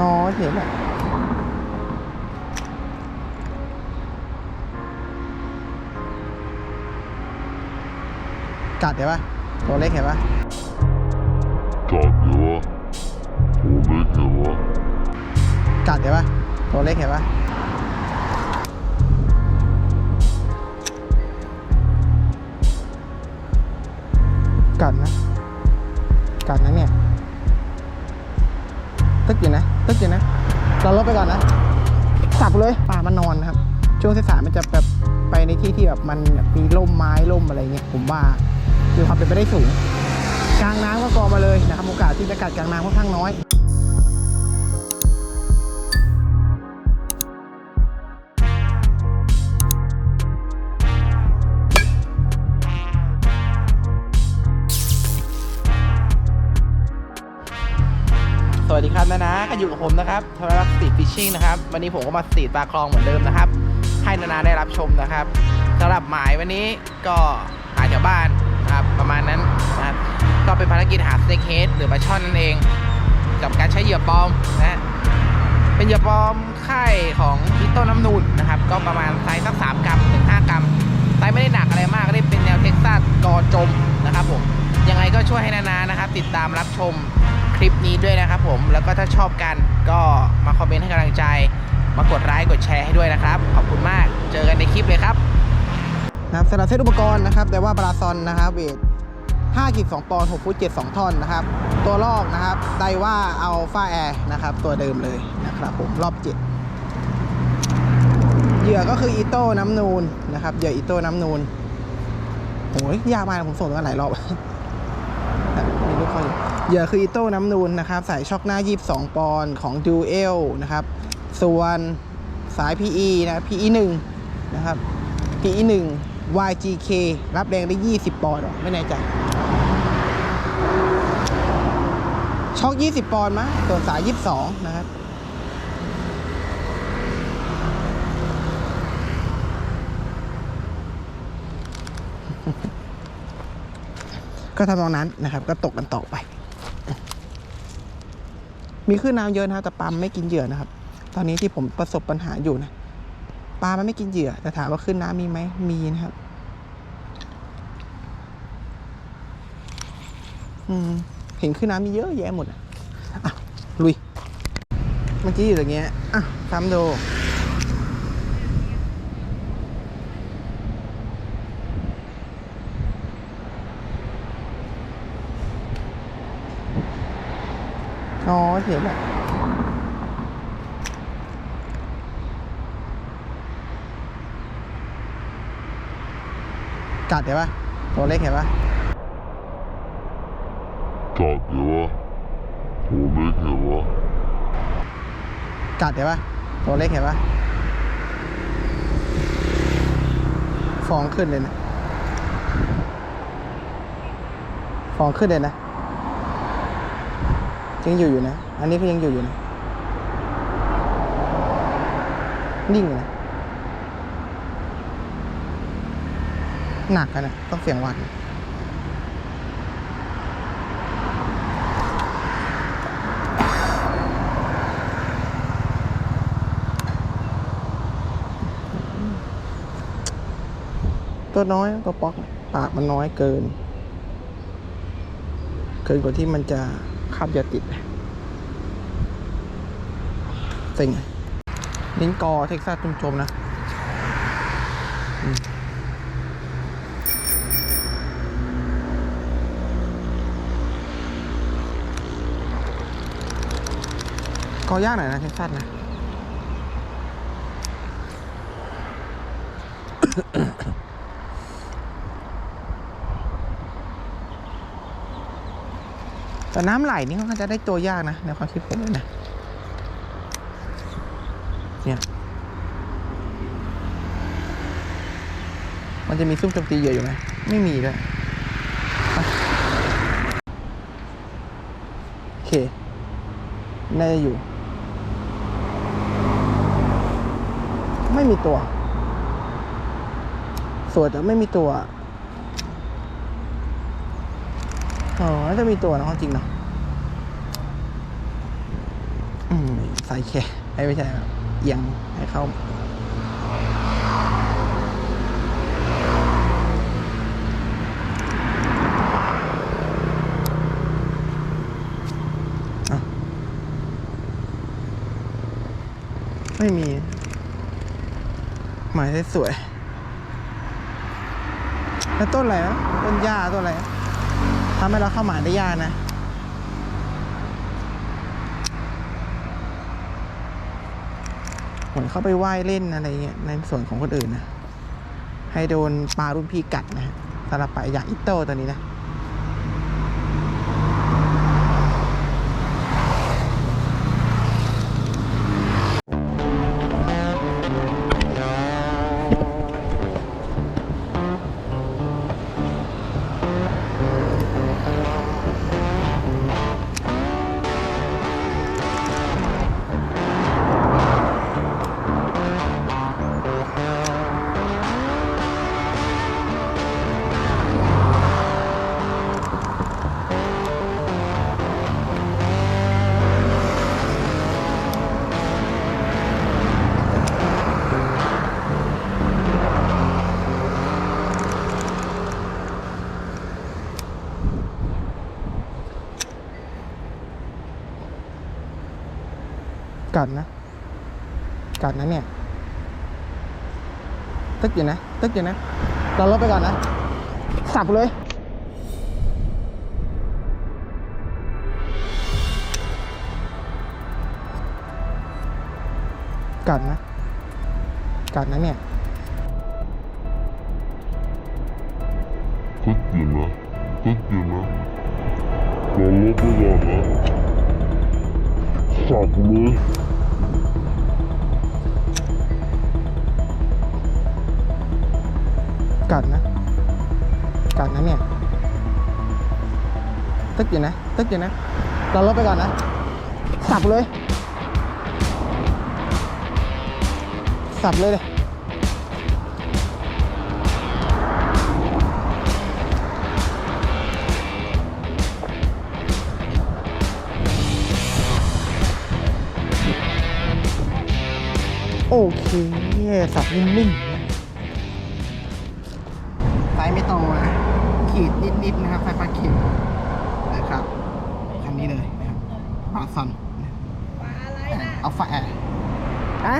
อ๋อเห็นอะกัดเห็นปะตัวเล็กเห็นปะกัดเหรอตัวเล็กเหรอกัดเห็นปะตัวเล็กเห็นปะกัดนะกัดนะเนี่ย ตึกอยู่นะตึกอยู่นะเราลบไปก่อนนะสับเลยป่ามันนอนนะครับ ช่วงสายๆมันจะแบบไปในที่ที่แบบมันมีร่มไม้ร่มอะไรเงี้ยผมว่ามีความเป็นไปได้สูง กลางน้ำก็กอมาเลยนะครับโอกาสที่จะกัดกลางน้ำค่อนข้างน้อย ครับนอยู่กับผมนะครับธนรักษ์สตรีทฟิชชิ่งนะครับ วันนี้ผมก็มาสตรีทปลาคลองเหมือนเดิมนะครับ ให้นานาได้รับชมนะครับสำหรับหมายวันนี้ก็หาแถวบ้านนะครับประมาณนั้นนะครับก็เป็นภารกิจหาสเต็กเฮดหรือปลาช่อนนั่นเอง กับการใช้เหยื่อปลอมนะฮะเป็นเหยื่อปลอมค่ายของพิโต้น้ำนูนนะครับ ก็ประมาณไซส์สักสามกรัมถึงห้ากรัมไซส์ไม่ได้หนักอะไรมากก็ได้เป็นแนวเท็กซัสกอจมนะครับผมยังไงก็ช่วยให้นานานะครับ ติดตามรับชม คลิปนี้ด้วยนะครับผมแล้วก็ถ้าชอบกันก็มาคอมเมนต์ให้กำลังใจ มากดไลค์กดแชร์ให้ด้วยนะครับ ขอบคุณมากเจอกันในคลิปเลยครับนะครับสำหรับเซตอุปกรณ์นะครับแต่ว่าปลาซอนนะครับเวท5ขีด2ปอนด์6ฟุต7 2ท่อนนะครับ ตัวลอกนะครับไดว่าเอาฟ้าแอร์นะครับ ตัวเดิมเลยนะครับผมรอบ 7 เหยื่อก็คืออีโต้น้ำนูนนะครับเหยื่ออีโต้น้ำนูนโอ้ยยากมากผมส่งมาหลายรอบ ค่อยเหยื่อคืออิโต้น้ำนูนนะครับสายช็อคหน้า 22 ปอนด์ของ Duel นะครับส่วนสาย PE นะ PE 1นะครับ PE 1 YGK รับแรงได้ 20 ปอนด์เหรอไม่แน่ใจช็อค20 ปอนด์มั้ยส่วนสาย 22 นะครับ ก็ทำนองนั้นนะครับ ก็ตกกันต่อไป มีคลื่นน้ำเยอะนะครับแต่ปลาไม่กินเหยื่อนะครับ ตอนนี้ที่ผมประสบปัญหาอยู่นะปลามันไม่กินเหยื่อแต่ถามว่าคลื่นน้ำมีไหมมีนะครับ อืมเห็นคลื่นน้ำมีเยอะแยะหมดอะลุย เมื่อกี้อยู่ตรงเงี้ยอะทำดู อ๋อเห็นอะกัดเห็นปะตัวเล็กเห็นปะกัดเหรอตัวเล็กเหรอกัดเห็นปะตัวเล็กเห็นปะฟองขึ้นเลยนะ ฟองขึ้นเลยนะ ยังอยู่อยู่นะ อันนี้ก็ยังอยู่อยู่นะ นิ่งเลยนะหนักอะนะต้องเสียงหวัดนตัวน้อยตัวป๊อกปากมันน้อยเกิน เกินกว่าที่มันจะ คาบยาติดเซ็งอะลิ้นกอเท็กซัสจุ่มโจมนะกอยากหน่อยนะเท็กซัสนะ แต่น้ำไหลนี่ค่อนข้างจะได้ตัวยากนะในความคิดผมเลยนะเนี่ยมันจะมีซุ่มโจมตีเยื่อยู่ไหมไม่มีด้วยโอเคน่าจะอยู่ ไม่มีตัว สวยแต่ไม่มีตัว อ๋อน่าจะมีตัวนะความจริงเนาะอืมใส่แค่ไม่ใช่เอียงให้เข้าไม่มี หมายได้สวย แล้วต้นอะไรนะต้นหญ้าต้นอะไรนะำให้เราเข้าหมายได้ยากนะเหมือนเข้าไปว่ายเล่นอะไรเงี้ยในส่วนของคนอื่นนะ ให้โดนปลารุ่นพี่กัดนะสำหรับปลาอยากอิโต้ตัวนี้นะ กัดนะ กัดนะเนี่ย ตึกอยู่นะ ตึกอยู่นะ เราลบไปก่อนนะ สับเลยกัดนะกัดนะเนี่ย Tut yine. Tut yine. Yolla bu yana. Sablı. กั กัดนะ กัดนะเนี่ยตึกอยู่นะตึกอยู่นะเราลบไปก่อนนะ สับเลย สับเลยเลยโอเค สับนิ่มๆ ไฟไม่ตรงนะขีดนิดๆนะครับไฟฟ้าขีดนะครับคันนี้เลยนะครับปลาซอนเอาฝาแอร์อะ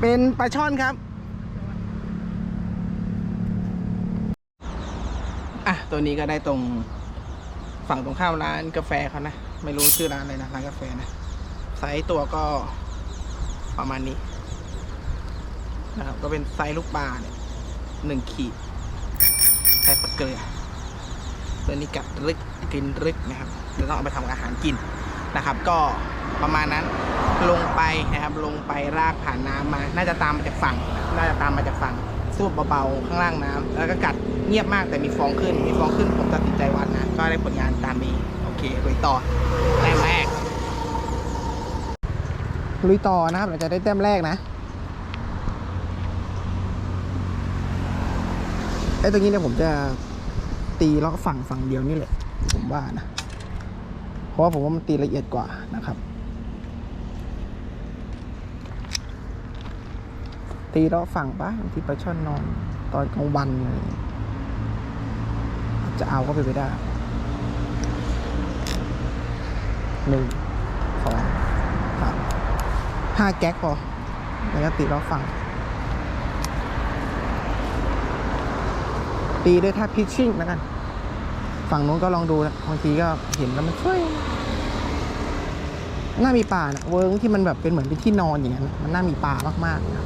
เป็นปลาช่อนครับอะตัวนี้ก็ได้ตรงฝั่งตรงข้ามร้านกาแฟเขานะ ไม่รู้ชื่อร้านอะไรนะร้านกาแฟนะไซส์ตัวก็ประมาณนี้นะครับก็เป็นไซส์ลูกปลาเนี่ย หนึ่งขีดใช้ปลาเกลือตัวนี้กัดรึกกินรึกนะครับจะต้องเอาไปทำอาหารกินนะครับ ก็ประมาณนั้นลงไปนะครับลงไปรากผ่านน้ำมา น่าจะตามมาจากฝั่ง น่าจะตามมาจากฝั่งสูบเบาๆข้างล่างน้ำแล้วก็กัดเงียบมากแต่มีฟองขึ้น มีฟองขึ้นผมตัดสินใจวัดนะ ก็ได้ผลงานตามนี้โอเคลุยต่อแต้มแรกลุยต่อนะครับเราจะได้แต้มแรกนะ ไอ้ ตรงนี้เนี่ยผมจะตีล็อกฝั่งฝั่งเดียวนี่แหละ ผมว่านะ เพราะว่าผมว่ามันตีละเอียดกว่านะครับ ตีล็อกฝั่งปะบางที่ปลาช่อนนอนตอนกลางวันเงี้ยจะเอาก็ไปไปได้หนึ่งสองสามห้าแก๊กพอแล้วก็ตีล็อกฝั่ง ตีด้วยท่าพิชชิ่งแล้วกัน ฝั่งนู้นก็ลองดูนะบางทีก็เห็นแล้วมันช่วยน่ามีป่านะเวิร์กที่มันแบบเป็นเหมือนเป็นที่นอนอย่างนั้นมันน่ามีป่ามากๆนะ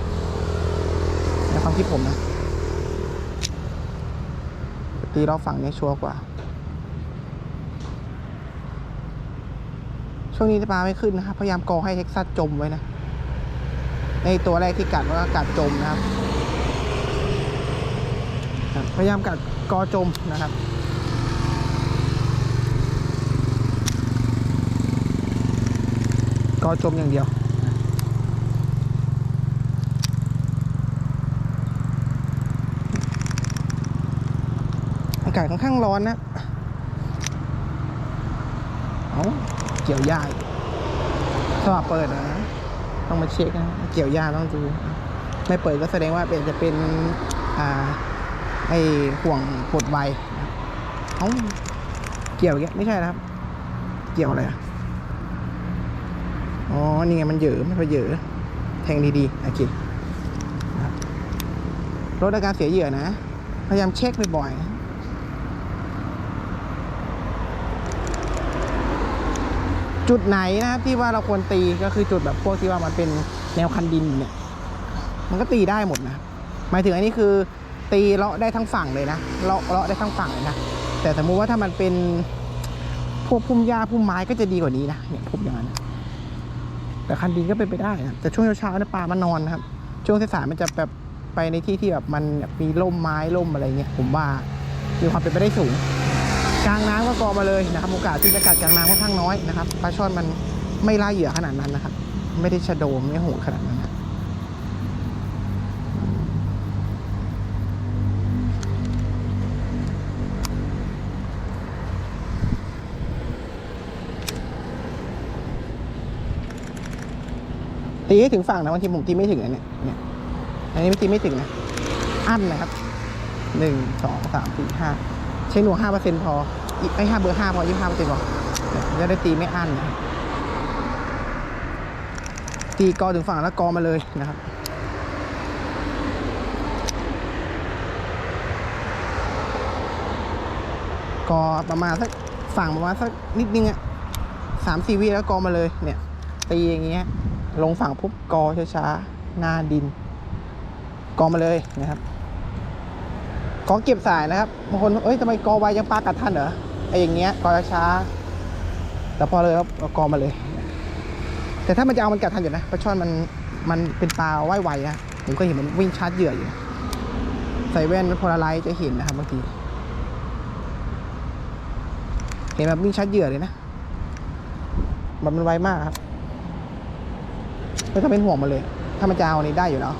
ในความคิดผมนะตีรอบฝั่งนี้ชัวร์กว่า ช่วงนี้ปลาไม่ขึ้นนะครับ พยายามกอให้เท็กซัสจมไว้นะ ในตัวแรกที่กัดว่ากัดจมนะครับ พยายามกัดกอจมนะครับกอจมอย่างเดียวอากาศค่อนข้างร้อนนะเอาเกี่ยวหญ้ากสวัสดเปิดนะ ต้องมาเช็คนะ เกี่ยวหญ้าต้องดู ไม่เปิดก็แสดงว่าเป็นจะเป็น อ่า ไอห่วงกดไวเอ้าเกี่ยวแกไม่ใช่นะครับ เกี่ยวอะไรอ๋อ นี่ไงมันเหยอะไม่พอเหยอะแทงดีๆโอเครับลดอาการเสียเหยื่อนะ พยายามเช็คบ่อยๆจุดไหนนะครับที่ว่าเราควรตีก็คือจุดแบบพวกที่ว่ามันเป็นแนวคันดินเนี่ย มันก็ตีได้หมดนะ หมายถึงอันนี้คือ ตีเลาะได้ทั้งฝั่งเลยนะเลาะเลาะได้ทั้งฝั่งเลยนะแต่สมมุติว่าถ้ามันเป็นพวกพุ่มหญ้าพุ่มไม้ก็จะดีกว่านี้นะเนี่ยพุ่มอย่างนั้นแต่คันดินก็เป็นไปได้นะแต่ช่วงเช้าๆเนี่ยปลามานอนนะครับ ช่วงสายๆมันจะแบบไปในที่ที่แบบมันมีร่มไม้ร่มอะไรเงี้ยผมว่ามีความเป็นไปได้สูง กลางน้ำก็กอมาเลยนะครับโอกาสที่จะกัดกลางน้ำค่อนข้างน้อยนะครับปลาช่อนมันไม่ล่าเหยื่อขนาดนั้นนะครับ ไม่ได้ชะโดมไม่โหดขนาดนั้น ตีให้ถึงฝั่งนะบางทีผมตีไม่ถึงนะเนี่ยเนี่ยอันนี้ไม่ตีไม่ถึงนะอั้นนะครับหนึ่งสองสามสี่ห้าใช้หน่วงห้าเปอร์เซ็นต์พออีกไม่ห้าเบอร์ห้าพอยี่ห้าเปอร์เซ็นต์พอจะได้ตีไม่อั้นนะตีกอถึงฝั่งแล้วกอมาเลยนะครับกอประมาณสักฝั่งประมาณสักนิดนึงอะสามสี่วิแล้วกอมาเลยเนี่ยตีอย่างเงี้ย ลงฝั่งปุ๊บกอช้าๆหน้าดิน กอมาเลยนะครับ กอเก็บสายนะครับบางคนเอ้ยทำไมกอไวยังปลากัดทันเหรอไอ้อย่างเงี้ยกอช้าแต่พอเลยครับกอมาเลย แต่ถ้ามันจะเอามันกัดทันอยู่นะปลาช่อนมันมันเป็นปลาว่ายไวนะผมก็เห็นมันวิ่งชาร์จเหยื่ออยู่ใส่แว่นโพลาไรจะเห็นนะครับบางทีเห็นแบบวิ่งชาร์จเหยื่อเลยนะแบบมันไวมากครับ ไม่ต้องเป็นห่วงมันเลย ถ้ามันจะเอานี่ได้อยู่แล้ว